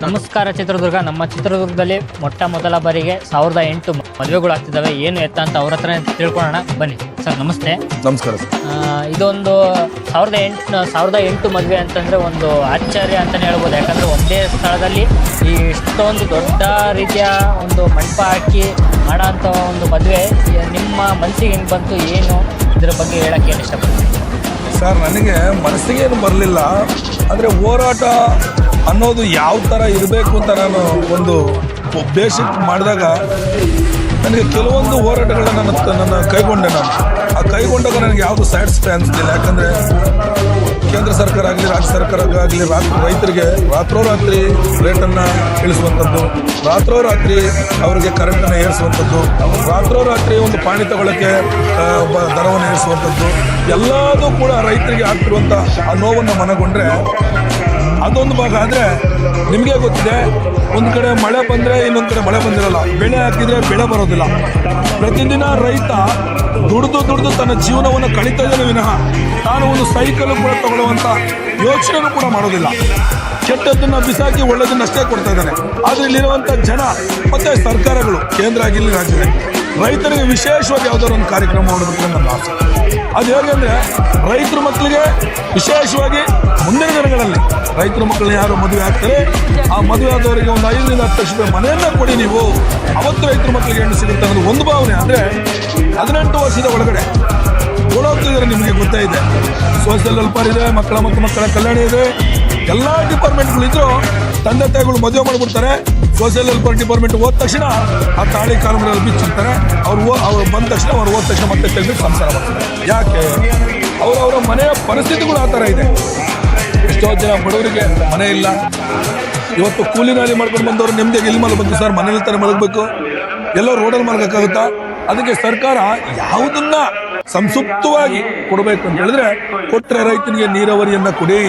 ನಮಸ್ಕಾರ ಚಿತ್ರದುರ್ಗ. ನಮ್ಮ ಚಿತ್ರದುರ್ಗದಲ್ಲಿ ಮೊಟ್ಟ ಮೊದಲ ಬಾರಿಗೆ ಸಾವಿರದ ಎಂಟು ಮದುವೆಗಳು ಆಗ್ತಿದ್ದಾವೆ. ಏನು ಎತ್ತ ಅಂತ ಅವ್ರ ಹತ್ರ ತಿಳ್ಕೊಳ್ಳೋಣ. ಬನ್ನಿ. ಸರ್ ನಮಸ್ತೆ. ನಮಸ್ಕಾರ ಸರ್. ಆ, ಇದೊಂದು ಸಾವಿರದ ಎಂಟು ಸಾವಿರದ ಎಂಟು ಮದುವೆ ಅಂತಂದರೆ ಒಂದು ಆಶ್ಚರ್ಯ ಅಂತಲೇ ಹೇಳ್ಬೋದು. ಯಾಕಂದರೆ ಒಂದೇ ಸ್ಥಳದಲ್ಲಿ ಈ ಇಷ್ಟೊಂದು ದೊಡ್ಡ ರೀತಿಯ ಒಂದು ಮಂಟಪ ಹಾಕಿ ಮಾಡೋ ಅಂಥ ಒಂದು ಮದುವೆ. ನಿಮ್ಮ ಮನಸ್ಸಿಗೆ ಹೆಂಗೆ ಬಂತು? ಏನು? ಇದ್ರ ಬಗ್ಗೆ ಹೇಳಕ್ಕೆ ಏನು ಇಷ್ಟಪಡ್ತೀನಿ ಸರ್, ನನಗೆ ಮನಸ್ಸಿಗೆ ಏನು ಬರಲಿಲ್ಲ. ಆದರೆ ಹೋರಾಟ ಅನ್ನೋದು ಯಾವ ಥರ ಇರಬೇಕು ಅಂತ ನಾನು ಒಂದು ಬೇಸಿಕ್ ಮಾಡಿದಾಗ ನನಗೆ ಕೆಲವೊಂದು ಹೋರಾಟಗಳನ್ನ ನನ್ನ ಕೈಗೊಂಡೆ ನಾನು. ಆ ಕೈಗೊಂಡಾಗ ನನಗೆ ಯಾವುದು ಸ್ಯಾಟಿಸ್ಫೈ ಅನಿಸ್ತಿಲ್ಲ ಯಾಕಂದರೆ ಕೇಂದ್ರ ಸರ್ಕಾರ ಆಗಲಿ, ರಾಜ್ಯ ಸರ್ಕಾರ ಆಗಲಿ ರಾತ್ರಿ ರೈತರಿಗೆ ರಾತ್ರೋರಾತ್ರಿ ರೇಟನ್ನು ಇಳಿಸುವಂಥದ್ದು, ರಾತ್ರೋರಾತ್ರಿ ಅವರಿಗೆ ಕರೆಂಟನ್ನು ಏರಿಸುವಂಥದ್ದು, ರಾತ್ರೋರಾತ್ರಿ ಒಂದು ಪಾಣಿ ತಗೊಳ್ಳೋಕ್ಕೆ ಒಬ್ಬ ದರವನ್ನು ಏರಿಸುವಂಥದ್ದು, ಎಲ್ಲದೂ ಕೂಡ ರೈತರಿಗೆ ಆಗ್ತಿರುವಂಥ ಆ ನೋವನ್ನು ಮನಗೊಂಡ್ರೆ ಅದೊಂದು ಭಾಗ ಆದರೆ ನಿಮಗೆ ಗೊತ್ತಿದೆ, ಒಂದು ಕಡೆ ಮಳೆ ಬಂದರೆ ಇನ್ನೊಂದು ಕಡೆ ಮಳೆ ಬಂದಿರಲ್ಲ. ಬೆಳೆ ಹಾಕಿದರೆ ಬೆಳೆ ಬರೋದಿಲ್ಲ. ಪ್ರತಿದಿನ ರೈತ ದುಡಿದು ದುಡಿದು ತನ್ನ ಜೀವನವನ್ನು ಕಳೀತಾ ಇದ್ದಾನೆ ವಿನಃ ತಾನು ಒಂದು ಸೈಕಲ್ ಕೂಡ ತಗೊಳ್ಳುವಂಥ ಯೋಚನೆನೂ ಕೂಡ ಮಾಡೋದಿಲ್ಲ. ಕೆಟ್ಟದ್ದನ್ನು ಬಿಸಾಕಿ ಒಳ್ಳೆಯದನ್ನಷ್ಟೇ ಕೊಡ್ತಾ ಇದ್ದಾನೆ. ಆದರೆ ಇಲ್ಲಿರುವಂಥ ಜನ ಮತ್ತು ಸರ್ಕಾರಗಳು, ಕೇಂದ್ರ ಆಗಿರಲಿ ರಾಜ್ಯದಲ್ಲಿ ರೈತರಿಗೆ ವಿಶೇಷವಾಗಿ ಯಾವುದಾದ್ರು ಒಂದು ಕಾರ್ಯಕ್ರಮ ಮಾಡಬೇಕು ನನ್ನ ಆಸೆ. ಅದು ಹೇಗೆ ಅಂದರೆ ರೈತರ ಮಕ್ಕಳಿಗೆ ವಿಶೇಷವಾಗಿ ಮುಂದಿನ ದಿನಗಳಲ್ಲಿ ರೈತರ ಮಕ್ಕಳನ್ನ ಯಾರು ಮದುವೆ ಆಗ್ತಾರೆ, ಆ ಮದುವೆ ಆದವರಿಗೆ ಒಂದು ಐದರಿಂದ ಹತ್ತು ಲಕ್ಷ ರೂಪಾಯಿ ಮನೆಯನ್ನ ಕೊಡಿ ನೀವು. ಅವತ್ತು ರೈತರ ಮಕ್ಕಳಿಗೆ ಹೆಣ್ಣು ಸಿಗುತ್ತೆ ಅನ್ನೋದು ಒಂದು ಭಾವನೆ ಅಂದರೆ ಹದಿನೆಂಟು ವರ್ಷದ ಒಳಗಡೆ ಓಡೋಗ್ತಿದ್ದಾರೆ ನಿಮಗೆ ಗೊತ್ತೇ ಇದೆ. ಸೋಷಿಯಲ್ ವೆಲ್ಫೇರ್ ಇದೆ, ಮಕ್ಕಳ ಮತ್ತು ಮಕ್ಕಳ ಕಲ್ಯಾಣ ಇದೆ. ಎಲ್ಲ ಡಿಪಾರ್ಟ್ಮೆಂಟ್ಗಳಿದ್ರು ತಂದೆ ತಾಯಿಗಳು ಮದುವೆ ಮಾಡಿಬಿಡ್ತಾರೆ. ಸೋಷಿಯಲ್ ವೆಲ್ಫೇರ್ ಡಿಪಾರ್ಟ್ಮೆಂಟ್ ಹೋದ ತಕ್ಷಣ ಆ ತಾಳಿ ಕಾರ್ಮಿಕರಲ್ಲಿ ಬಿಚ್ಚಿರ್ತಾರೆ ಅವ್ರು ಅವ್ರು ಬಂದ ತಕ್ಷಣ ಅವ್ರು ಹೋದ ತಕ್ಷಣ ಮತ್ತೆ ತೆಗೆದು ಸಂಸಾರ ಮಾಡ್ತಾರೆ. ಯಾಕೆ? ಅವರವರ ಮನೆಯ ಪರಿಸ್ಥಿತಿಗಳು ಆ ಥರ ಇದೆ. ಎಷ್ಟೋ ಜನ ಬಡವರಿಗೆ ಮನೆ ಇಲ್ಲ. ಇವತ್ತು ಕೂಲಿ ನಾಲಿ ಮಾಡ್ಕೊಂಡು ಬಂದವರು ನೆಮ್ಮದಿಗೆ ಎಲ್ಲಿ ಮಲಗಬೇಕು ಸರ್? ಮನೇಲಿ ತರ ಮಲಗಬೇಕು? ಎಲ್ಲೋ ರೋಡಲ್ಲಿ ಮಲಗಕ್ಕಾಗುತ್ತಾ? ಅದಕ್ಕೆ ಸರ್ಕಾರ ಯಾವುದನ್ನ ಸಂಸುಪ್ತವಾಗಿ ಕೊಡಬೇಕು ಅಂತ ಹೇಳಿದ್ರೆ ಕೊಟ್ಟರೆ ರೈತನಿಗೆ ನೀರಾವರಿಯನ್ನ ಕೊಡಿ.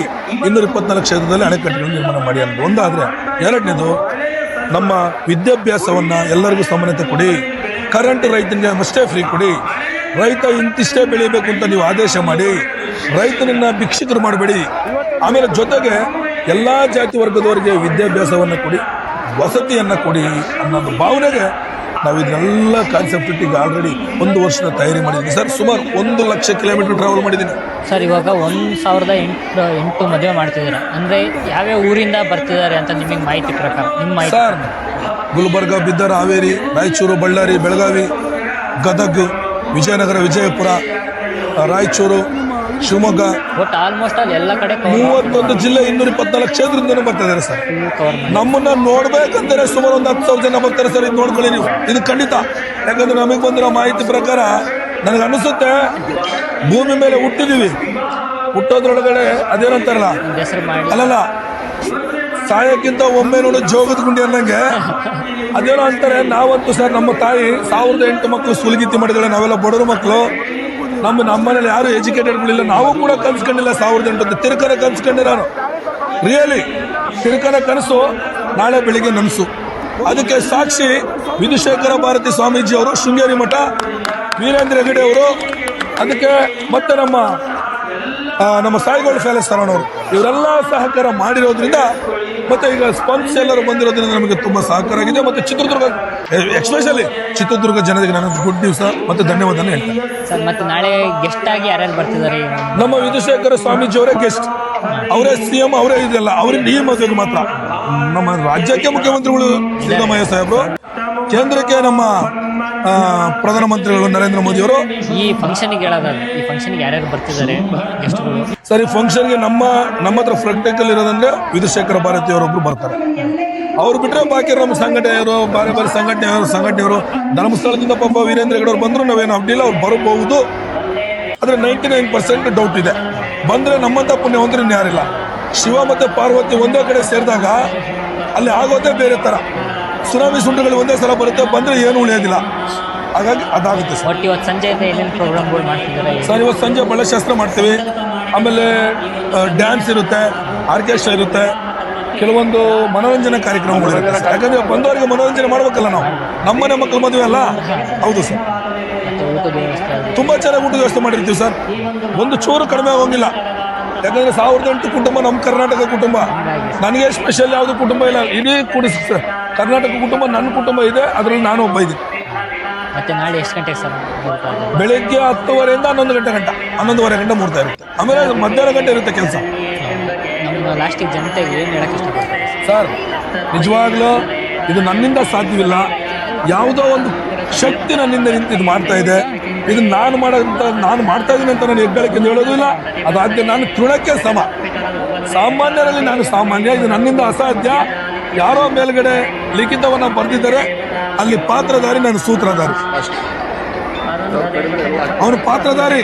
ಇನ್ನೂರ ಇಪ್ಪತ್ನಾಲ್ಕು ಕ್ಷೇತ್ರದಲ್ಲಿ ಅಣೆಕಟ್ಟೆಗಳನ್ನು ನಿರ್ಮಾಣ ಮಾಡಿ ಅಂತ ಒಂದಾದ್ರೆ ಎರಡನೇದು ನಮ್ಮ ವಿದ್ಯಾಭ್ಯಾಸವನ್ನು ಎಲ್ಲರಿಗೂ ಸಮಾನತೆ ಕೊಡಿ. ಕರೆಂಟ್ ರೈತನಿಗೆ ಅಷ್ಟೇ ಫ್ರೀ ಕೊಡಿ. ರೈತ ಇಂತಿಷ್ಟೇ ಬೆಳಿಬೇಕು ಅಂತ ನೀವು ಆದೇಶ ಮಾಡಿ ರೈತನನ್ನ ಭಿಕ್ಷಿತರು ಮಾಡಬೇಡಿ. ಆಮೇಲೆ ಜೊತೆಗೆ ಎಲ್ಲ ಜಾತಿ ವರ್ಗದವರಿಗೆ ವಿದ್ಯಾಭ್ಯಾಸವನ್ನು ಕೊಡಿ ವಸತಿಯನ್ನು ಕೊಡಿ ಅನ್ನೋದು ಭಾವನೆಗೆ ನಾವು ಇದನ್ನೆಲ್ಲ ಕಾನ್ಸೆಪ್ಟ್ ಈಗ ಆಲ್ರೆಡಿ ಒಂದು ವರ್ಷದ ತಯಾರಿ ಮಾಡಿದ್ದೀನಿ ಸರ್ ಸುಮಾರು ಒಂದು ಲಕ್ಷ ಕಿಲೋಮೀಟರ್ ಟ್ರಾವೆಲ್ ಮಾಡಿದ್ದೀನಿ ಸರ್ ಇವಾಗ ಒಂದು ಸಾವಿರದ ಎಂಟು ಎಂಟು ಮದುವೆ ಮಾಡ್ತಿದ್ದೀರಾ. ಅಂದರೆ ಯಾವ್ಯಾವ ಊರಿಂದ ಬರ್ತಿದ್ದಾರೆ ಅಂತ ನಿಮಗೆ ಮಾಹಿತಿ ಪ್ರಕಾರ? ನಿಮ್ಮ ಮಾಹಿತಿ ಸರ್ ಗುಲ್ಬರ್ಗ ಬಿದ್ದರ್ ಹಾವೇರಿ ರಾಯಚೂರು ಬಳ್ಳಾರಿ ಬೆಳಗಾವಿ ಗದಗ್ ವಿಜಯನಗರ ವಿಜಯಪುರ ರಾಯಚೂರು ಶಿವಮೊಗ್ಗ. ಆಲ್ಮೋಸ್ಟ್ ಅಲ್ಲಿ ಎಲ್ಲ ಕಡೆ ಮೂವತ್ತೊಂದು ಜಿಲ್ಲೆ ಇನ್ನೂರ ಇಪ್ಪತ್ನಾಲ್ಕು ಕ್ಷೇತ್ರದಿಂದ ಬರ್ತಾ ಇದ್ದಾರೆ ಸರ್ ನಮ್ಮನ್ನ ನೋಡ್ಬೇಕಂದ್ರೆ ಸುಮಾರು ಒಂದು ಹತ್ತು ಸಾವಿರ ಜನ ಬರ್ತಾರೆ ಸರ್. ಇದು ನೋಡ್ಕೊಳ್ಳಿ ನೀವು. ಇದು ಖಂಡಿತ. ಯಾಕಂದ್ರೆ ನಮಗೆ ಬಂದಿರೋ ಮಾಹಿತಿ ಪ್ರಕಾರ ನನಗೆ ಅನಿಸುತ್ತೆ ಭೂಮಿ ಮೇಲೆ ಹುಟ್ಟಿದೀವಿ. ಹುಟ್ಟೋದ್ರೊಳಗಡೆ ಅದೇನಂತಾರಲ್ಲ? ಅಲ್ಲಲ್ಲ ಸಾಯಕ್ಕಿಂತ ಒಮ್ಮೆ ನೋಡು ಜೋಗದ ಗುಂಡಿ ಅನ್ನಂಗೆ. ಅದೇನೋ ಅಂತಾರೆ, ನಾವಂತೂ ಸರ್ ನಮ್ಮ ತಾಯಿ ಸಾವಿರದ ಎಂಟು ಮಕ್ಕಳು ಸುಲಿಗಿತ್ತಿ ಮಾಡಿದಾಳೆ ನಾವೆಲ್ಲ ಬಡವರು ಮಕ್ಕಳು. ನಮ್ಮ ನಮ್ಮನೇಲಿ ಯಾರು ಎಜುಕೇಟೆಡ್ಗಳಿಲ್ಲ ನಾವು ಕೂಡ ಕನ್ಸ್ಕೊಂಡಿಲ್ಲ ಸಾವಿರದ ಎಂಟು ಅಂತ. ತಿರುಕನ ಕನ್ಸ್ಕೊಂಡೆ ನಾನು. ರಿಯಲಿ ತಿರುಕನ ಕನಸು, ನಾಳೆ ಬೆಳಿಗ್ಗೆ ನನಸು ಅದಕ್ಕೆ ಸಾಕ್ಷಿ ವಿಧುಶೇಖರ ಭಾರತಿ ಸ್ವಾಮೀಜಿ ಅವರು ಶೃಂಗೇರಿ ಮಠ, ವೀರೇಂದ್ರ ಹೆಗಡೆ ಅವರು ಅದಕ್ಕೆ ಮತ್ತೆ ನಮ್ಮ ನಮ್ಮ ಸಾಯಿಗೋಳ್ ಶಾಲೆ ಸರಣವರು ಇವರೆಲ್ಲ ಸಹಕಾರ ಮಾಡಿರೋದ್ರಿಂದ ಮತ್ತೆ ಈಗ ಸ್ಪಂದ್ಸ್ ಎಲ್ಲರೂ ಬಂದಿರೋದ್ರಿಂದ ನಮಗೆ ತುಂಬಾ ಸಹಕಾರ ಆಗಿದೆ. ಮತ್ತೆ ಚಿತ್ರದುರ್ಗ ಎಕ್ಸ್ಪೆಷಲಿ ಚಿತ್ರದುರ್ಗ ಜನರಿಗೆ ನನ್ನ ಗುಡ್ ನ್ಯೂಸ್ ಮತ್ತೆ ಧನ್ಯವಾದನ ಹೇಳ್ತಾರೆ ಸರ್ ಮತ್ತು ನಾಳೆ ಗೆಸ್ಟ್ ಆಗಿ ಯಾರ್ಯಾರು ಬರ್ತಿದ್ದಾರೆ ನಮ್ಮ ವಿಧುಶೇಖರ ಸ್ವಾಮೀಜಿ ಅವರೇ ಗೆಸ್ಟ್ ಅವರೇ ಸಿ ಎಂ ಅವರೇ ಇದೆಲ್ಲ. ಅವರಿಂದ ಈ ಮದುವೆಗೆ ಮಾತ್ರ. ನಮ್ಮ ರಾಜ್ಯಕ್ಕೆ ಮುಖ್ಯಮಂತ್ರಿಗಳು ಸಿದ್ದರಾಮಯ್ಯ ಸಾಹೇಬರು ಕೇಂದ್ರಕ್ಕೆ ನಮ್ಮ ಪ್ರಧಾನಮಂತ್ರಿಗಳು ನರೇಂದ್ರ ಮೋದಿ ಅವರು ಈ ಫಂಕ್ಷನ್ ಈ ಫಂಕ್ಷನ್ಗೆ ಯಾರ್ಯಾರು ಬರ್ತಿದ್ದಾರೆ ಗೆಸ್ಟ್ಗಳು ಸರ್ ಈ ಫಂಕ್ಷನ್ಗೆ ನಮ್ಮ ನಮ್ಮ ಹತ್ರ ಫ್ರಂಟೆಕಲ್ ಇರೋದಂದ್ರೆ ವಿಧುಶೇಖರ ಭಾರತಿ ಅವರೊಬ್ರು ಬರ್ತಾರೆ. ಅವ್ರು ಬಿಟ್ಟರೆ ಬಾಕಿ ನಮ್ಮ ಸಂಘಟನೆಯವರು ಬೇರೆ ಬೇರೆ ಸಂಘಟನೆಯವರು ಸಂಘಟನೆಯವರು ಧರ್ಮಸ್ಥಳದಿಂದ ಪಾಪ ವೀರೇಂದ್ರ ಅವ್ರು ಬಂದ್ರು ನಾವೇನು ಅಡ್ಡಿಲ್ಲ ಅವ್ರು ಬರಬಹುದು. ಆದರೆ ನೈಂಟಿ ನೈನ್ ಪರ್ಸೆಂಟ್ ಡೌಟ್ ಇದೆ. ಬಂದರೆ ನಮ್ಮಂಥ ಪುಣ್ಯವಂತರು ಇನ್ಯಾರಿಲ್ಲ ಶಿವ ಮತ್ತು ಪಾರ್ವತಿ ಒಂದೇ ಕಡೆ ಸೇರಿದಾಗ ಅಲ್ಲಿ ಆಗೋದೇ ಬೇರೆ ಥರ ಸುನಾಮಿ ಸುಂಟಗಳು ಒಂದೇ ಸಲ ಬರುತ್ತೆ ಬಂದರೆ ಏನು ಉಳಿಯೋದಿಲ್ಲ. ಹಾಗಾಗಿ ಅದಾಗುತ್ತೆ ಸರ್. ಒಟ್ಟು ಇವತ್ತು ಸಂಜೆ ಪ್ರೋಗ್ರಾಮ್ಗಳು ಮಾಡ್ತಿದ್ದಾರೆ? ಸರ್ ಇವತ್ತು ಸಂಜೆ ಬಳ್ಳಶಾಸ್ತ್ರ ಮಾಡ್ತೀವಿ. ಆಮೇಲೆ ಡ್ಯಾನ್ಸ್ ಇರುತ್ತೆ ಆರ್ಕೆಸ್ಟ್ರಾ ಇರುತ್ತೆ. ಕೆಲವೊಂದು ಮನೋರಂಜನಾ ಕಾರ್ಯಕ್ರಮಗಳು ಇರುತ್ತೆ ಸರ್. ಯಾಕಂದ್ರೆ ಬಂದವರಿಗೆ ಮನೋರಂಜನೆ ಮಾಡ್ಬೇಕಲ್ಲ ನಾವು. ನಮ್ಮನೆ ಮಕ್ಕಳ ಮದುವೆ ಅಲ್ಲ? ಹೌದು ಸರ್. ಮತ್ತು ಊಟದ ವ್ಯವಸ್ಥೆ ಅದು. ತುಂಬಾ ಚೆನ್ನಾಗಿ ಊಟದ ವ್ಯವಸ್ಥೆ ಮಾಡಿರ್ತೀವಿ ಸರ್. ಒಂದು ಚೂರು ಕಡಿಮೆ ಆಗೋಂಗಿಲ್ಲ. ಯಾಕಂದ್ರೆ ಸಾವಿರದ ಎಂಟು ಕುಟುಂಬ ನಮ್ಮ ಕರ್ನಾಟಕ ಕುಟುಂಬ. ನನಗೆ ಸ್ಪೆಷಲ್ ಯಾವುದು ಕುಟುಂಬ ಇಲ್ಲ. ಇಡೀ ಕುಡಿಸ್ ಕರ್ನಾಟಕ ಕುಟುಂಬ ನನ್ನ ಕುಟುಂಬ ಇದೆ ಅದರಲ್ಲಿ ನಾನು ಒಬ್ಬ ಇದ್ದೀನಿ. ಮತ್ತೆ ನಾಳೆ ಎಷ್ಟು ಗಂಟೆಗೆ ಸರ್ ಬೆಳಗ್ಗೆ ಹತ್ತುವರೆಯಿಂದ ಹನ್ನೊಂದು ಗಂಟೆ ಗಂಟ ಹನ್ನೊಂದುವರೆ ಗಂಟೆ ಮೂರ್ತಾ ಇರುತ್ತೆ. ಆಮೇಲೆ ಮಧ್ಯಾಹ್ನ ಗಂಟೆ ಇರುತ್ತೆ ಕೆಲಸ. ನಮ್ಮ ಲಾಸ್ಟಿಗೆ ಜನತೆ ಏನು ಹೇಳಕ್ಕೆ ಇಷ್ಟಪಡ್ತಾರೆ? ಸರ್ ನಿಜವಾಗ್ಲೂ ಇದು ನನ್ನಿಂದ ಸಾಧ್ಯವಿಲ್ಲ. ಯಾವುದೋ ಒಂದು ಶಕ್ತಿ ನನ್ನಿಂದ ನಿಂತು ಇದು ಮಾಡ್ತಾ ಇದೆ. ಇದು ನಾನು ಮಾಡೋದಂತ ನಾನು ಮಾಡ್ತಾ ಇದ್ದೀನಿ ಅಂತ ನಾನು ಹೆಗ್ಗಳಿಕೆ ಹೇಳೋದಿಲ್ಲ. ಅದಾದ್ಯ ನಾನು ತೃಣಕ್ಕೆ ಸಮ. ಸಾಮಾನ್ಯರಲ್ಲಿ ನಾನು ಸಾಮಾನ್ಯ ಇದು ನನ್ನಿಂದ ಅಸಾಧ್ಯ. ಯಾರೋ ಮೇಲ್ಗಡೆ ಲಿಖಿತವನ್ನ ಬರೆದಿದ್ದಾರೆ. ಅಲ್ಲಿ ಪಾತ್ರಧಾರಿ ನನ್ನ ಸೂತ್ರಧಾರಿ. ಅವನು ಪಾತ್ರಧಾರಿ.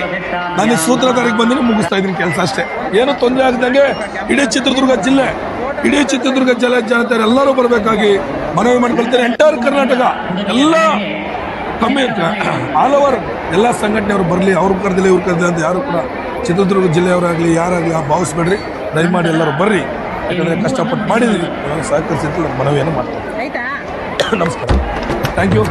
ನಾನು ಸೂತ್ರಧಾರಿಗೆ ಬಂದಿನಿ, ಮುಗಿಸ್ತಾ ಇದ್ದೀನಿ ಕೆಲಸ ಅಷ್ಟೇ. ಏನು ತೊಂದರೆ ಆಗದಂಗೆ ಇಡೀ ಚಿತ್ರದುರ್ಗ ಜಿಲ್ಲೆ, ಇಡೀ ಚಿತ್ರದುರ್ಗ ಜಿಲ್ಲೆ ಜನತೆ ಎಲ್ಲರೂ ಬರಬೇಕಾಗಿ ಮನವಿ ಮಾಡ್ಕೊಳ್ತಾರೆ ಎಂಟೈರ್ ಕರ್ನಾಟಕ, ಎಲ್ಲ ಕಮ್ಮಿ ಆಲ್ ಓವರ್ ಎಲ್ಲ ಸಂಘಟನೆಯವರು ಬರಲಿ, ಅವ್ರು ಕರೆದಿಲ್ಲ, ಇವ್ರು ಕರೆದಿಲ್ಲ ಅಂತ ಯಾರು ಕೂಡ ಚಿತ್ರದುರ್ಗ ಜಿಲ್ಲೆಯವರಾಗಲಿ, ಯಾರಾಗಲಿ ಆ ಭಾವಿಸ್ಬೇಡ್ರಿ. ದಯಮಾಡಿ ಎಲ್ಲರೂ ಬರ್ರಿ. ಯಾಕಂದರೆ ಕಷ್ಟಪಟ್ಟು ಮಾಡಿದ್ದೀವಿ. ಸಹಕರಿಸಿದ್ದು ಮನವಿಯನ್ನು ಮಾಡ್ತೀವಿ. ನಮಸ್ಕಾರ. Thank you